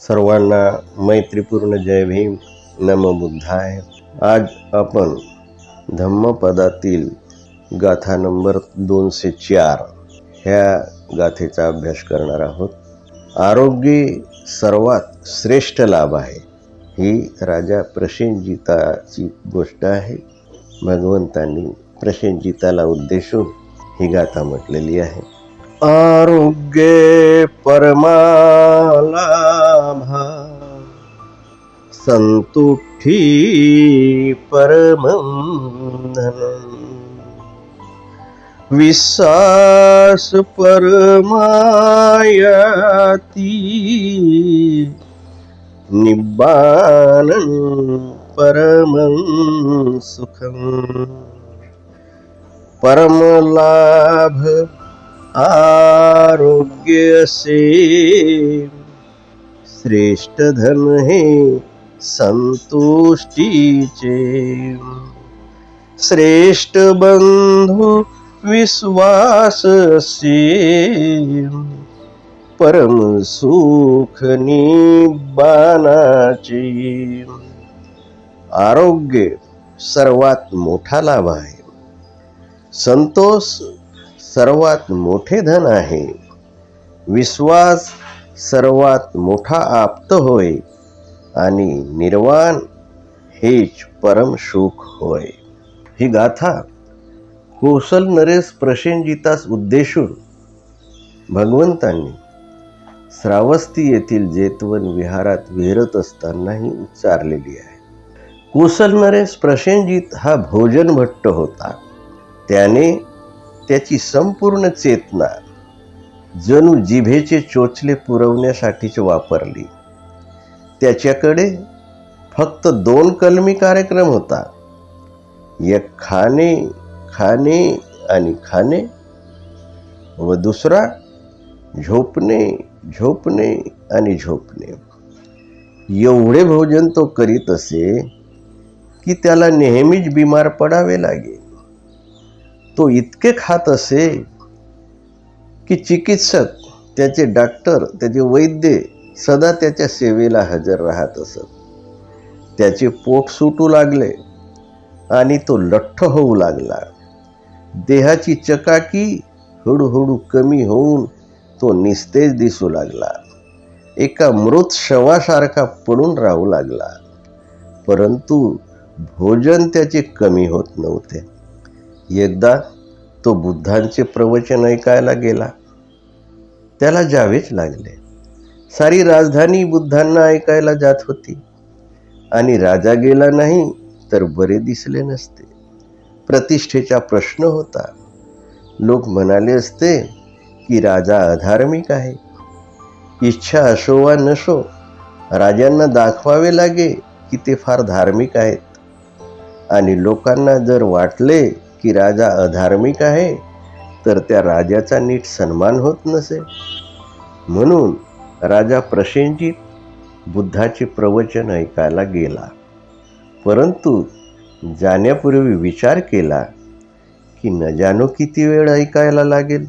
सर्वांना मैत्रीपूर्ण जय भीम नम बुद्धाय. आज आपण धम्मपदातील गाथा नंबर दोनशे चार ह्या गाथेचा अभ्यास करणार आहोत. आरोग्य सर्वात श्रेष्ठ लाभ आहे ही राजा प्रसेनजिताची गोष्ट आहे. भगवंतांनी प्रसेनजिताला उद्देशून ही गाथा म्हटलेली आहे. आरोग्य परमाला सन्तुष्ठि परमं धनम् विश्वासपरमायति निब्बानं परमं सुखम् परमलाभ आरोग्यसे श्रेष्ठधन हे संतुष्टीचे श्रेष्ठ बंधु विश्वास से। परम सुख निबानाचे आरोग्य सर्वात मोठा लाभ आहे। संतोष सर्वात मोठे धन आहे। विश्वास सर्वात मोठा आप्त होय। आणि निर्वाण हेच परम सुख होय. ही गाथा कोसल नरेश प्रसेनजितास उद्देशून भगवंतांनी श्रावस्ती येथील जेतवन विहारात विहरत असतानाही उच्चारलेली आहे. कोसल नरेश प्रसेनजित हा भोजन भट्ट होता. त्याने त्याची संपूर्ण चेतना जणू जिभेचे चोचले पुरवण्यासाठीच वापरली. त्याच्याकडे फक्त दोन कलमी कार्यक्रम होता. एक खाणे खाणे आणि खाणे व दुसरा झोपणे झोपणे आणि झोपणे. एवढे भोजन तो करीत असे की त्याला नेहमीच बिमार पडावे लागे. तो इतके खात असे की चिकित्सक त्याचे डॉक्टर त्याचे वैद्य सदा त्याच्या सेवेला हजर राहत असत. त्याचे पोट सुटू लागले आणि तो लठ्ठ होऊ लागला. देहाची चकाकी हळूहळू कमी होऊन तो निस्तेज दिसू लागला. एका मृत शवासारखा पडून राहू लागला. परंतु भोजन त्याचे कमी होत नव्हते. एकदा तो बुद्धांचे प्रवचन ऐकायला गेला. त्याला जावेच लागले. सारी राजधानी बुद्धांना ऐकायला जात होती. आणि राजा गेला नाही तर बरे दिसले नसते. प्रतिष्ठेचा प्रश्न होता. लोक म्हणाले असते की राजा अधार्मिक आहे. इच्छा असो वा नसो राजांना दाखवावे लागे की ते फार धार्मिक आहेत. आणि लोकांना जर वाटले की राजा अधार्मिक आहे तर त्या राजाचा नीट सन्मान होत नसे. म्हणून राजा प्रसेनजित बुद्धाचे प्रवचन ऐकायला गेला. परंतु जाण्यापूर्वी विचार केला की न जाणो किती वेळ ऐकायला लागेल.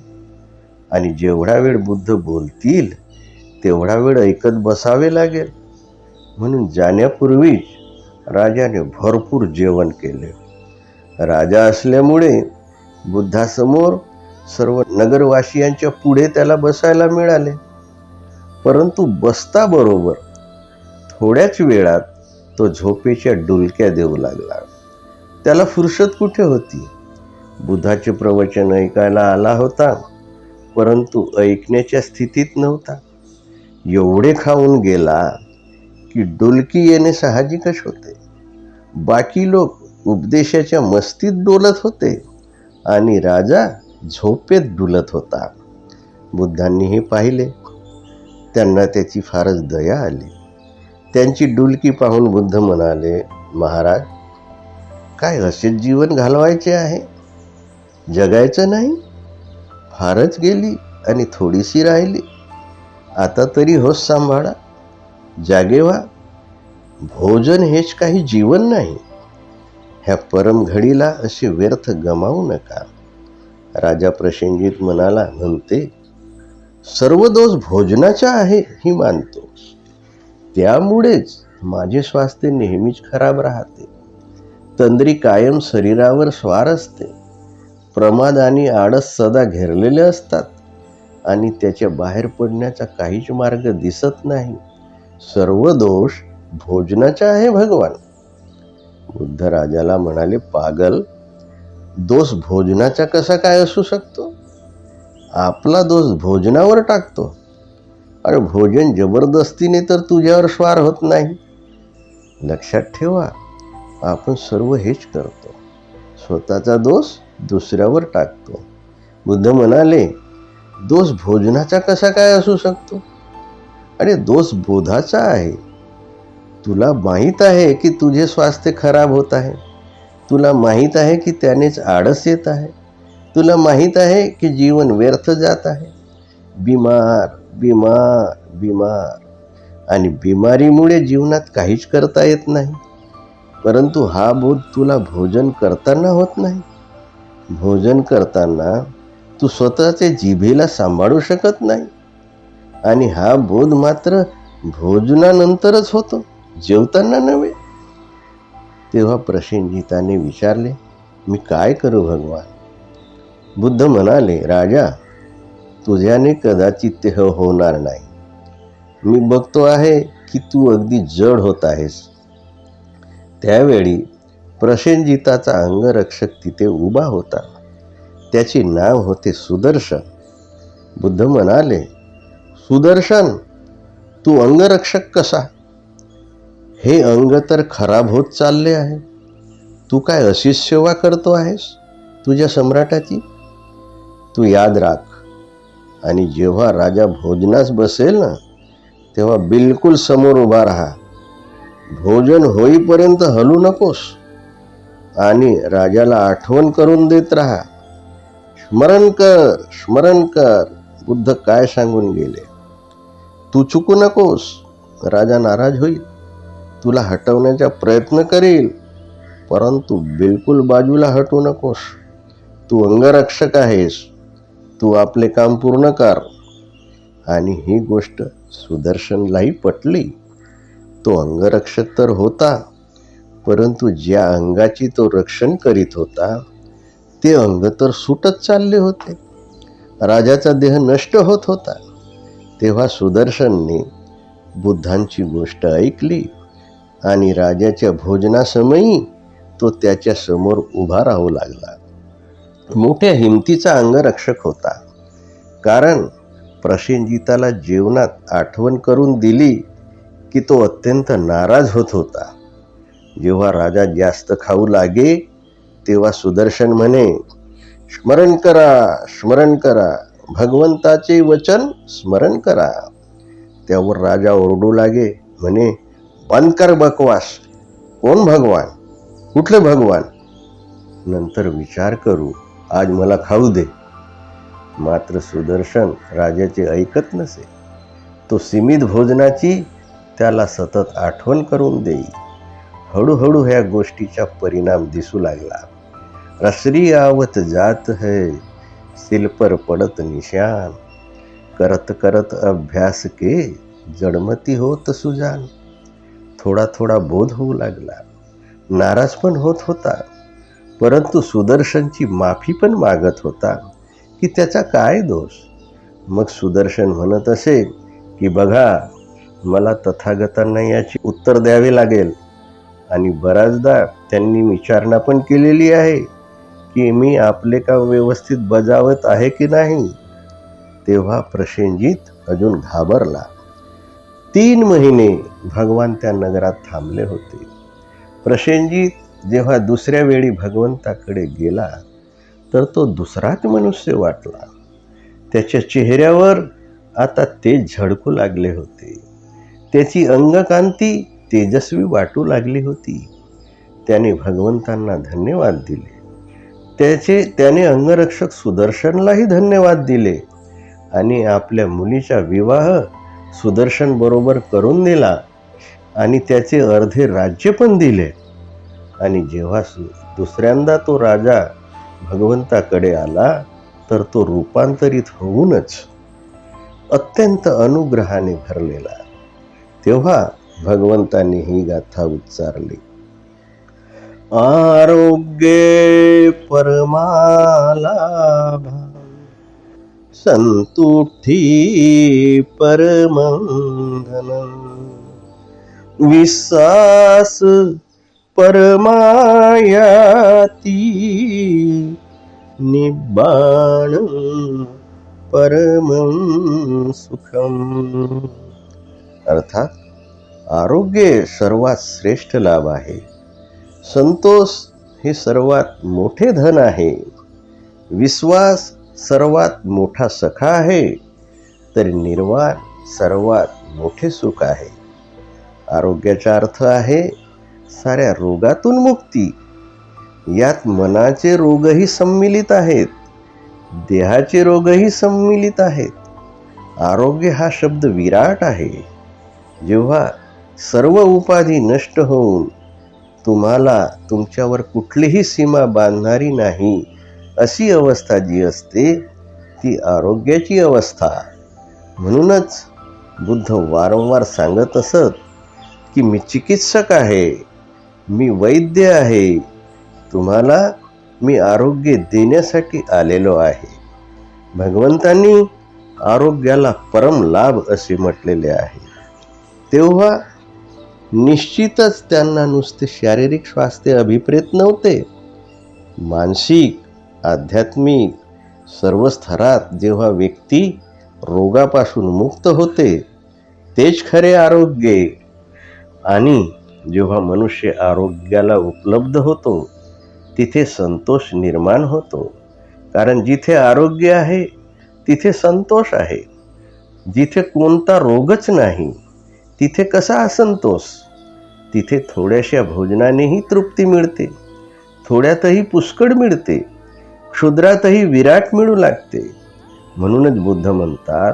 आणि जेवढा वेळ बुद्ध बोलतील तेवढा वेळ ऐकत बसावे लागेल. म्हणून जाण्यापूर्वीच राजाने भरपूर जेवण केले. राजा असल्यामुळे बुद्धासमोर सर्व नगरवासियांच्या पुढे त्याला बसायला मिळाले. परंतु बसता बरोबर. थोड्याच वेळात तो झोपेच्या डुलक्या देऊ लागला. त्याला फुरसत कुठे होती? बुद्धाचे प्रवचन ऐकायला आला होता परंतु ऐकण्याच्या स्थितीत नव्हता. एवढे खाऊन गेला की डुलकी येणे साहजिकच होते. बाकी लोक उपदेशाच्या मस्तीत डोलत होते आणि राजा झोपेत डुलत होता. बुद्धांनी हे पाहिले. त्यांना त्याची फारच दया आली. त्यांची डुलकी पाहून बुद्ध म्हणाले महाराज काय असेच जीवन घालवायचे आहे? जगायचं नाही? फारच गेली आणि थोडीशी राहिली. आता तरी होश सांभाळा. जागेवा भोजन हेच काही जीवन नाही. ह्या परमघडीला असे व्यर्थ गमावू नका. राजा प्रसेनजित म्हणाला म्हणते सर्व दोष भोजनाचा आहे ही मानतो त्यामुळेच माझे स्वास्थ्य नेहमीच खराब राहते. तंद्री कायम शरीरावर स्वार असते. प्रमाद आणि आळस सदा घेरलेले असतात. आणि त्याच्या बाहेर पडण्याचा काहीच मार्ग दिसत नाही. सर्व दोष भोजनाचा आहे भगवान. बुद्ध राजाला म्हणाले पागल दोष भोजनाचा कसा काय असू शकतो? आपला दोष भोजनावर टाकतो. अरे भोजन जबरदस्तीने तर तुझ्यावर स्वार होत नाही. लक्षात ठेवा आपण सर्व हेच करतो. स्वतःचा दोष दुसऱ्यावर टाकतो. बुद्ध म्हणाले दोष भोजनाचा कसा काय असू शकतो? अरे दोष बोधाचा आहे. तुला माहीत आहे की तुझे स्वास्थ्य खराब होत आहे. तुला माहीत आहे की त्यानेच आळस येत आहे. तुला माहीत आहे की जीवन व्यर्थ जात आहे? बिमार बिमार बिमार. आणि बिमारीमुळे जीवनात काहीच करता येत नाही. परंतु हा बोध तुला भोजन करताना होत नाही. भोजन करताना तू स्वतःचे जिभेला सांभाळू शकत नाही. आणि हा बोध मात्र भोजनानंतरच होतो जेवताना नव्हे. तेव्हा प्रसेनजिताने विचारले मी काय करू भगवान? बुद्ध म्हणाले राजा तुझ्याने कदाचित ते हो होणार नाही. मी बघतो आहे की तू अगदी जड होत आहेस. त्यावेळी प्रसेनजिताचा अंगरक्षक तिथे उभा होता. त्याचे नाव होते सुदर्शन. बुद्ध म्हणाले सुदर्शन तू अंगरक्षक कसा? हे अंग तर खराब होत चालले आहे. तू काय अशीच सेवा करतो आहेस तुझ्या सम्राटाची? तू याद राख. आणि जेव्हा राजा भोजनास बसेल ना तेव्हा बिलकुल समोर उभा राहा. भोजन होईपर्यंत हलू नकोस. आणि राजाला आठवण करून देत राहा. स्मरण कर स्मरण कर बुद्ध काय सांगून गेले? तू चुकू नकोस राजा नाराज होईल. तुला हटवण्याचा प्रयत्न करेल परंतु बिलकुल बाजूला हटू नकोस. तू अंगरक्षक आहेस. तू आपले काम पूर्ण कर. आणि ही गोष्ट सुदर्शनलाही पटली. तो अंगरक्षक तर होता परंतु ज्या अंगाची तो रक्षण करीत होता ते अंग तर सुटत चालले होते. राजाचा देह नष्ट होत होता. तेव्हा सुदर्शनने बुद्धांची गोष्ट ऐकली आणि राजाच्या भोजनासमयी तो त्याच्यासमोर उभा राहू लागला. मोठ्या हिमतीचा अंगरक्षक होता. कारण प्रसेनजिताला जेवणात आठवण करून दिली की तो अत्यंत नाराज होत होता. जेव्हा राजा जास्त खाऊ लागे तेव्हा सुदर्शन म्हणे स्मरण करा स्मरण करा भगवंताचे वचन स्मरण करा. त्यावर राजा ओरडू लागे म्हणे बंद कर बकवास कोण भगवान? कुठले भगवान? नंतर विचार करू आज मला खाऊ दे. मात्र सुदर्शन राजाचे ऐकत नसे. तो सीमित भोजनाची त्याला सतत आठवण करून देई. हळूहळू ह्या गोष्टीचा परिणाम दिसू लागला. रसरी आवत जात है सिल्पर पडत निशान. करत करत अभ्यास के जडमती होत सुजान. थोडा थोडा बोध होऊ लागला. नाराज पण होत होता. परंतु सुदर्शनची माफी पण मागत होता की त्याचा काय दोष? मग सुदर्शन म्हणत असे की बघा मला तथागतांना याची उत्तर द्यावे लागेल. आणि बऱ्याचदा त्यांनी विचारणा पण केलेली आहे की मी आपले काम व्यवस्थित बजावत आहे की नाही? तेव्हा प्रसेनजित अजून घाबरला. तीन महिने भगवान त्या नगरात थांबले होते. प्रसेनजित जेव्हा दुसऱ्या वेळी भगवंताकडे गेला तर तो दुसराच मनुष्य वाटला. त्याच्या चेहऱ्यावर आता तेज झळकू लागले होते. त्याची अंगकांती तेजस्वी वाटू लागली होती. त्याने भगवंतांना धन्यवाद दिले. त्याचे त्याने अंगरक्षक सुदर्शनलाही धन्यवाद दिले आणि आपल्या मुलीचा विवाह सुदर्शन बरोबर करून दिला आणि त्याचे अर्धे राज्य पण दिले. आणि जेव्हा सु दुसऱ्यांदा तो राजा भगवंताकडे आला तर तो रूपांतरित होऊनच अत्यंत अनुग्रहाने भरलेला. तेव्हा भगवंतांनी ही गाथा उच्चारली. आरोग्ये परमालाभा संतुठी परमंधन विश्वास परमायाती निब्बाण परम सुखम। अर्थात आरोग्य सर्वात श्रेष्ठ लाभ आहे. संतोष हे सर्वात मोठे धन आहे. विश्वास सर्वात मोठा सखा आहे. तर निर्वाण सर्वात मोठे सुख आहे. आरोग्याचा अर्थ आहे साऱ्या रोगातून मुक्ती. यात मनाचे रोगही सम्मिलित आहेत. देहाचे रोगही सम्मिलित आहेत. आरोग्य हा शब्द विराट आहे. जेव्हा सर्व उपाधी नष्ट होऊन तुम्हाला तुमच्यावर कुठलीही सीमा बांधणारी नाही अशी अवस्था जी असते ती आरोग्याची अवस्था. म्हणूनच बुद्ध वारंवार सांगत असत की मी चिकित्सक आहे. मी वैद्य आहे. तुम्हाला मी आरोग्य देण्यासाठी आलेलो आहे. भगवंतांनी आरोग्याला परम लाभ असे म्हटलेले आहे. तेव्हा निश्चितच त्यांना नुसते शारीरिक स्वास्थ्य अभिप्रेत नव्हते. मानसिक आध्यात्मिक सर्व स्तरात जेव्हा व्यक्ती रोगापासून मुक्त होते तेच खरे आरोग्य. आणि जेव्हा मनुष्य आरोग्याला उपलब्ध होतो तिथे संतोष निर्माण होतो. कारण जिथे आरोग्य आहे तिथे संतोष आहे. जिथे कोणता रोगच नाही तिथे कसा असंतोष? तिथे थोड्याशा भोजनानेही तृप्ती मिळते. थोड्यातही पुष्कळ मिळते. क्षुद्रातही विराट मिळू लागते. म्हणूनच बुद्ध म्हणतात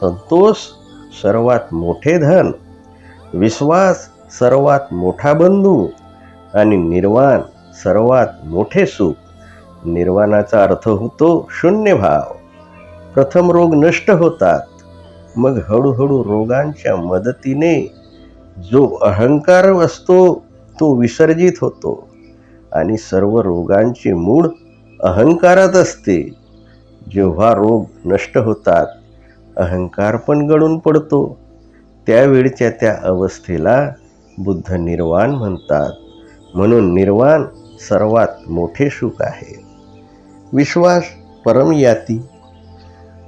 संतोष सर्वात मोठे धन. विश्वास सर्वात मोठा बंधू आणि निर्वाण सर्वात मोठे सुख. निर्वाणाचा अर्थ होतो शून्य भाव. प्रथम रोग नष्ट होतात. मग हळूहळू रोगांच्या मदतीने जो अहंकार असतो तो विसर्जित होतो आणि सर्व रोगांचे मूळ अहंकारात असते. जेव्हा रोग नष्ट होतात अहंकार पण गळून पडतो. त्यावेळच्या त्या अवस्थेला बुद्ध निर्वाण म्हणतात. म्हणून निर्वाण सर्वात मोठे सुख आहे. विश्वास परमयाती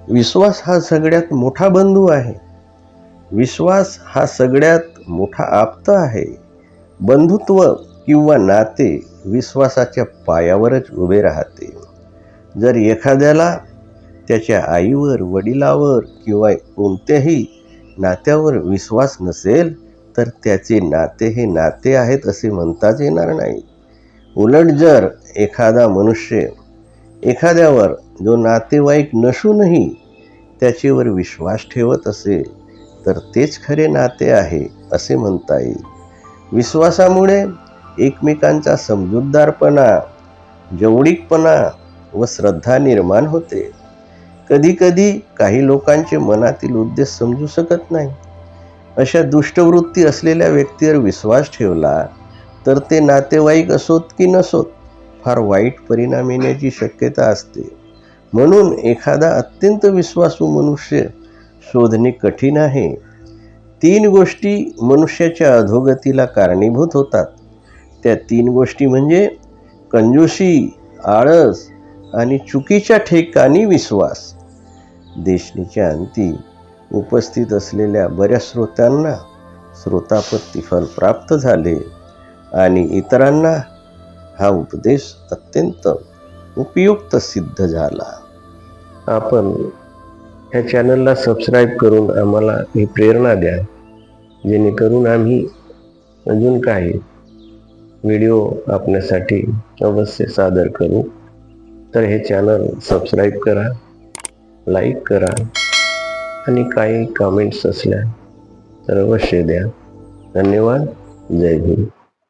विश्वास हा सगळ्यात मोठा बंधू आहे. विश्वास हा सगळ्यात मोठा आप्त आहे. बंधुत्व किंवा नाते विश्वासाच्या पायावरच उभे राहते. जर एखाद्याला त्याच्या आईवर वडिलावर किंवा कोणत्याही नात्यावर विश्वास नसेल तर त्याचे नाते हे नाते आहेत असे म्हणताच येणार नाही. उलट जर एखादा मनुष्य एखाद्यावर जो नातेवाईक नसूनही त्याच्यावर विश्वास ठेवत असेल तर तेच खरे नाते आहे असे म्हणता येईल. विश्वासामुळे एकमेकांचा समजूतदारपणा जवळीकपणा व श्रद्धा निर्माण होते. कधीकधी काही लोकांचे मनातील उद्देश समजू शकत नाही. अशा दुष्टवृत्ती असलेल्या व्यक्तीवर विश्वास ठेवला तर ते नातेवाईक असोत की नसोत फार वाईट परिणाम येण्याची शक्यता असते. म्हणून एखादा अत्यंत विश्वासू मनुष्य शोधणे कठीण आहे. तीन गोष्टी मनुष्याच्या अधोगतीला कारणीभूत होतात. त्या तीन गोष्टी म्हणजे कंजूशी आळस आणि चुकीच्या ठिकाणी विश्वास. देशनीच्या अंती उपस्थित असलेल्या बऱ्याच श्रोत्यांना श्रोतापत्ती फल प्राप्त झाले आणि इतरांना हा उपदेश अत्यंत उपयुक्त सिद्ध झाला. आपण ह्या चॅनलला सबस्क्राईब करून आम्हाला ही प्रेरणा द्या जेणेकरून आम्ही अजून काही व्हिडिओ आपल्यासाठी अवश्य सादर करू. तर हे चॅनल सबस्क्राईब करा लाईक करा आणि काही कमेंट्स असल्या तर अवश्य द्या. धन्यवाद. जय हिंद.